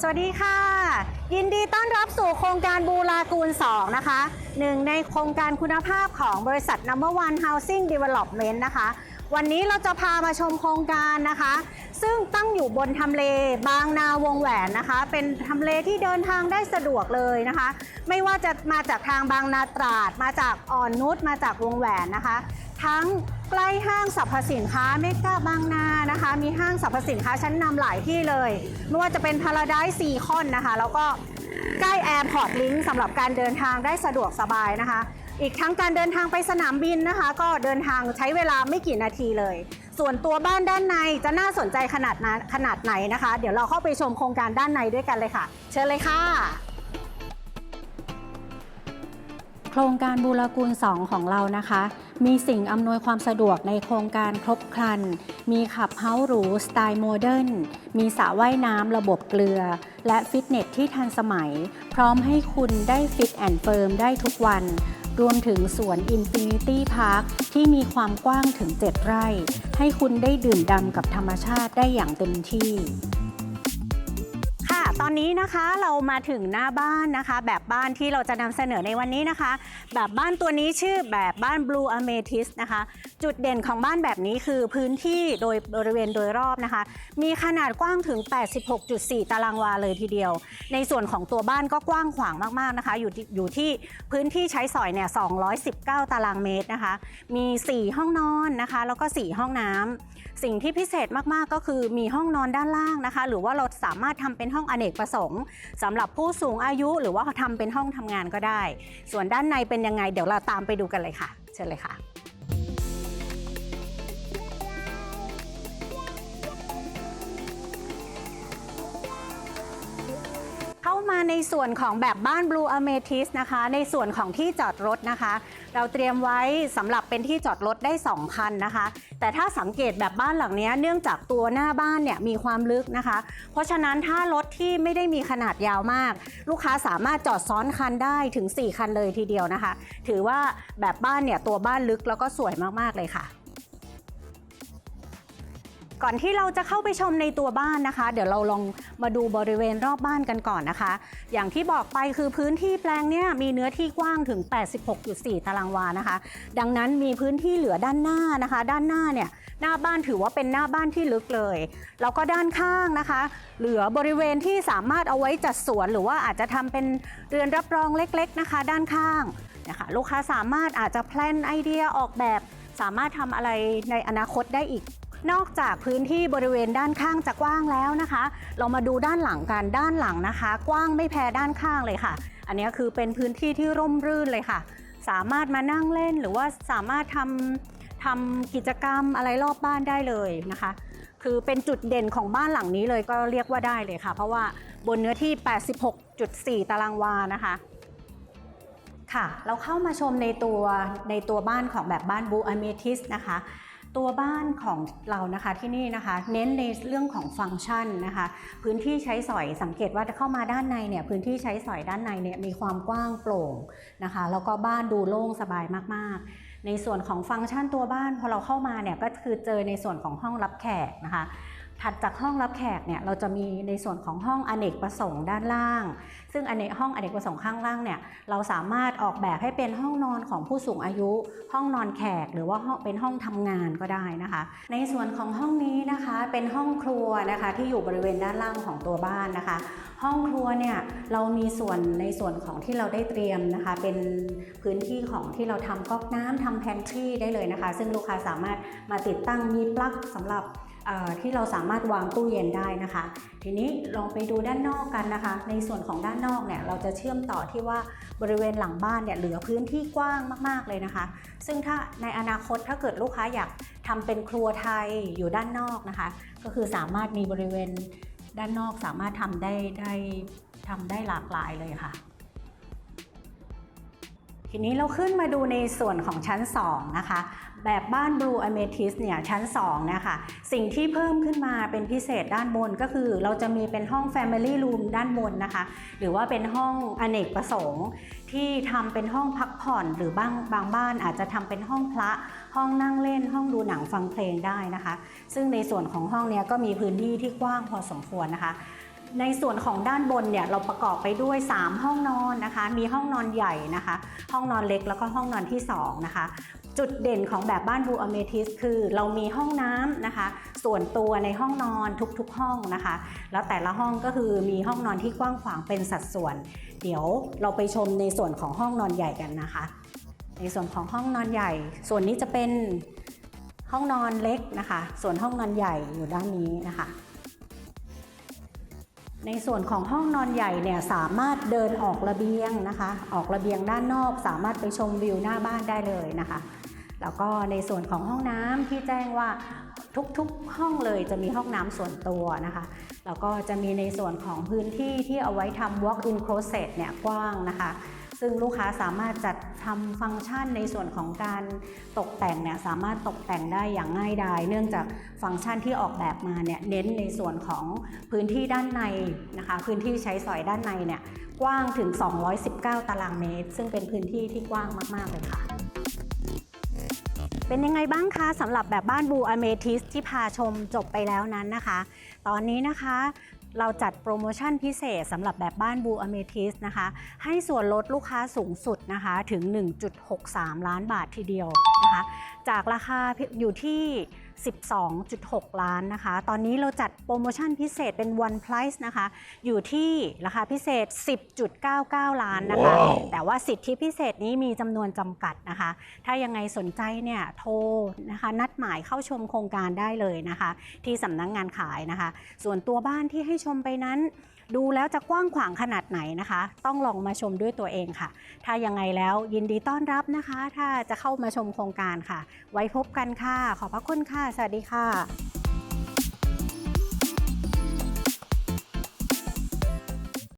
สวัสดีค่ะ ยินดีต้อนรับสู่โครงการบูรากูล 2 นะคะหนึ่งในโครงการคุณภาพของบริษัท Number One Housing Development นะคะ วันนี้เราจะพามาชมโครงการนะคะ ซึ่งตั้งอยู่บนทำเลบางนาวงแหวนนะคะ เป็นทำเลที่เดินทางได้สะดวกเลยนะคะ ไม่ว่าจะมาจากทางบางนาตราด มาจากอ่อนนุชมาจากวงแหวนนะคะ ทั้งใกล้ห้างสรรพสินค้าเมกาบางนานะคะ มีห้างสรรพสินค้าชั้นนำหลายที่เลยไม่ว่าจะเป็นพาราไดซ์ซีคอนนะคะ แล้วก็ใกล้แอร์พอร์ตลิงก์สำหรับการเดินทางได้สะดวกสบายนะคะ อีกทั้งการเดินทางไปสนามบินนะคะ ก็เดินทางใช้เวลาไม่กี่นาทีเลย ส่วนตัวบ้านด้านในจะน่าสนใจขนาดนั้นขนาดไหนนะคะ เดี๋ยวเราเข้าไปชมโครงการด้านในด้วยกันเลยค่ะ เชิญเลยค่ะ โครงการบูรกูล 2 ของเรานะคะ มีสิ่งอำนวยความสะดวกในโครงการครบครัน มีขับเฮาส์หรูสไตล์โมเดิร์นมีสระว่ายน้ำระบบเกลือ และฟิตเนสที่ทันสมัย พร้อมให้คุณได้ฟิตแอนด์เฟิร์มได้ทุกวันรวมถึงสวน Infinity Park ที่มีความกว้างถึง 7 ไร่ ให้คุณได้ดื่มด่ำกับธรรมชาติได้อย่างเต็มที่ ตอนนี้นะคะเรามาถึงหน้าบ้านนะคะ แบบบ้านที่เราจะนำเสนอในวันนี้นะคะ แบบบ้านตัวนี้ชื่อแบบบ้าน Blue Amethyst นะคะ จุดเด่นของบ้านแบบนี้คือพื้นที่โดยบริเวณโดยรอบนะคะ มีขนาดกว้างถึง 86.4 ตารางวาเลยทีเดียว ในส่วนของตัวบ้านก็กว้างขวางมากๆนะคะ อยู่ที่อยู่ที่พื้นที่ใช้สอยเนี่ย 219 ตารางเมตรนะคะ มี 4 ห้องนอนนะคะ แล้วก็ 4 ห้องน้ำสิ่งที่พิเศษมากๆก็คือมีห้องนอนด้านล่างนะคะ หรือว่าเราสามารถทำเป็นห้องอเนกประสงค์สำหรับผู้สูงอายุหรือว่าทำเป็นห้องทำงานก็ได้ ส่วนด้านในเป็นยังไงเดี๋ยวเราตามไปดูกันเลยค่ะ เชิญเลยค่ะ ในส่วนของแบบบ้าน Blue Amethyst นะคะ ในส่วนของที่จอดรถนะคะ เราเตรียมไว้สำหรับเป็นที่จอดรถได้ 2 คันนะคะ แต่ถ้าสังเกตแบบบ้านหลังนี้เนื่องจากตัวหน้าบ้านเนี่ยมีความลึกนะคะ เพราะฉะนั้นถ้ารถที่ไม่ได้มีขนาดยาวมาก ลูกค้าสามารถจอดซ้อนคันได้ถึง 4 คันเลยทีเดียวนะคะ ถือว่าแบบบ้านเนี่ยตัวบ้านลึกแล้วก็สวยมากๆเลยค่ะ ก่อนที่เราจะเข้าไปชมในตัวบ้านนะคะ เดี๋ยวเราลองมาดูบริเวณรอบบ้านกันก่อนนะคะ อย่างที่บอกไปคือพื้นที่แปลงเนี้ยมีเนื้อที่กว้างถึง 86.4 ตารางวานะคะ ดังนั้นมีพื้นที่เหลือด้านหน้านะคะ ด้านหน้าเนี่ยหน้าบ้านถือว่าเป็นหน้าบ้านที่ลึกเลย แล้วก็ด้านข้างนะคะ เหลือบริเวณที่สามารถเอาไว้จัดสวน หรือว่าอาจจะทำเป็นเรือนรับรองเล็กๆนะคะ ด้านข้างนะคะลูกค้าสามารถอาจจะแพลนไอเดียออกแบบ สามารถทำอะไรในอนาคตได้อีก นอกจากพื้นที่บริเวณด้านข้างจะกว้างแล้วนะคะ เรามาดูด้านหลังกันด้านหลังนะคะ กว้างไม่แพ้ด้านข้างเลยค่ะ อันนี้คือเป็นพื้นที่ที่ร่มรื่นเลยค่ะ สามารถมานั่งเล่นหรือว่าสามารถทำทำกิจกรรมอะไรรอบบ้านได้เลยนะคะ คือเป็นจุดเด่นของบ้านหลังนี้เลยก็เรียกว่าได้เลยค่ะ เพราะว่าบนเนื้อที่ 86.4 ตารางวานะคะค่ะเราเข้ามาชมในตัวในตัวบ้านของแบบบ้านบูอเมทิสนะคะ ตัวบ้านของเรานะคะที่นี่นะคะ เน้นในเรื่องของฟังก์ชันนะคะ พื้นที่ใช้สอยสังเกตว่าจะเข้ามาด้านในเนี่ยพื้นที่ใช้สอยด้านในเนี่ยมีความกว้างโปร่งนะคะ แล้วก็บ้านดูโล่งสบายมากๆ ในส่วนของฟังก์ชันตัวบ้านพอเราเข้ามาเนี่ยก็คือเจอในส่วนของห้องรับแขกนะคะ ถัดจากห้องรับแขกเนี่ยเราจะมีในส่วนของห้องอเนกประสงค์ด้านล่าง ซึ่งอเนกห้องอเนกประสงค์ข้างล่างเนี่ยเราสามารถออกแบบให้เป็นห้องนอนของผู้สูงอายุ ห้องนอนแขกหรือว่าเป็นห้องทำงานก็ได้นะคะ ในส่วนของห้องนี้นะคะเป็นห้องครัวนะคะที่อยู่บริเวณด้านล่างของตัวบ้านนะคะ ห้องครัวเนี่ยเรามีส่วนในส่วนของที่เราได้เตรียมนะคะ เป็นพื้นที่ของที่เราทำก๊อกน้ำทำแพนทรีได้เลยนะคะ ซึ่งลูกค้าสามารถมาติดตั้งมีปลั๊กสำหรับ ที่เราสามารถวางตู้เย็นได้นะคะ ทีนี้ลองไปดูด้านนอกกันนะคะ ในส่วนของด้านนอกเนี่ยเราจะเชื่อมต่อที่ว่าบริเวณหลังบ้านเนี่ยเหลือพื้นที่กว้างมาก ๆเลยนะคะ ซึ่งถ้าในอนาคตถ้าเกิดลูกค้าอยากทำเป็นครัวไทยอยู่ด้านนอกนะคะ ก็คือสามารถมีบริเวณด้านนอกสามารถทำได้ได้ทำได้หลากหลายเลยค่ะ ทีนี้เราขึ้นมาดูในส่วนของชั้น 2 นะคะ แบบบ้าน Blue Amethyst เนี่ยชั้น 2 นะคะ สิ่งที่เพิ่มขึ้นมาเป็นพิเศษด้านบนก็คือเราจะมีเป็นห้อง Family Room ด้านบนนะคะ หรือว่าเป็นห้องอเนกประสงค์ ที่ทำเป็นห้องพักผ่อนหรือบางบางบ้านอาจจะทำเป็นห้องพระ ห้องนั่งเล่นห้องดูหนังฟังเพลงได้นะคะ ซึ่งในส่วนของห้องเนี้ยก็มีพื้นที่ที่กว้างพอสมควรนะคะ ในส่วนของด้านบนเนี่ยเราประกอบไปด้วย 3 ห้องนอนนะคะ มีห้องนอนใหญ่นะคะ ห้องนอนเล็กแล้วก็ห้องนอนที่ 2 นะคะ จุดเด่นของแบบบ้านบูอเมทิสคือเรามีห้องน้ำนะคะ ส่วนตัวในห้องนอนทุกๆห้องนะคะ แล้วแต่ละห้องก็คือมีห้องนอนที่กว้างขวางเป็นสัดส่วน เดี๋ยวเราไปชมในส่วนของห้องนอนใหญ่กันนะคะ ในส่วนของห้องนอนใหญ่ ส่วนนี้จะเป็นห้องนอนเล็กนะคะ ส่วนห้องนอนใหญ่อยู่ด้านนี้นะคะ ในส่วนของห้องนอนใหญ่เนี่ยสามารถเดินออกระเบียงนะคะ ออกระเบียงด้านนอก สามารถไปชมวิวหน้าบ้านได้เลยนะคะ แล้วก็ในส่วนของห้องน้ำที่แจ้งว่าทุกๆห้องเลยจะมีห้องน้ำส่วนตัวนะคะ แล้วก็จะมีในส่วนของพื้นที่ที่เอาไว้ทำ walk-in closet เนี่ยกว้างนะคะ ซึ่งลูกค้าสามารถจัดทำฟังก์ชันในส่วนของการตกแต่งเนี่ยสามารถตกแต่งได้อย่างง่ายดาย เนื่องจากฟังก์ชันที่ออกแบบมาเนี่ยเน้นในส่วนของพื้นที่ด้านในนะคะพื้นที่ใช้สอยด้านในเนี่ยกว้างถึง 219 ตารางเมตร ซึ่งเป็นพื้นที่ที่กว้างมาก ๆ เลยค่ะเป็นยังไงบ้างคะสำหรับแบบบ้านบูอเมทิสที่พาชมจบไปแล้วนั้นนะคะ ตอนนี้นะคะ เราจัดโปรโมชั่นพิเศษสำหรับแบบบ้านบูอเมทิสนะคะ ให้ส่วนลดลูกค้าสูงสุดนะคะถึง 1.63 ล้านบาททีเดียวนะคะ จากราคาอยู่ที่ 12.6 ล้านนะคะ ตอนนี้เราจัดโปรโมชั่นพิเศษเป็น one price นะคะ อยู่ที่ราคาพิเศษ 10.99 ล้านนะคะแต่ว่าสิทธิพิเศษนี้มีจำนวนจำกัดนะคะ ถ้ายังไงสนใจเนี่ยโทรนะคะนัดหมายเข้าชมโครงการได้เลยนะคะ ที่สำนักงงานขายนะคะ ส่วนตัวบ้านที่ให้ชมไปนั้น ดูแล้วจะกว้างขวางขนาดไหนนะคะ ต้องลองมาชมด้วยตัวเองค่ะ ถ้ายังไงแล้วยินดีต้อนรับนะคะ ถ้าจะเข้ามาชมโครงการค่ะ ไว้พบกันค่ะ ขอบพระคุณค่ะ สวัสดีค่ะ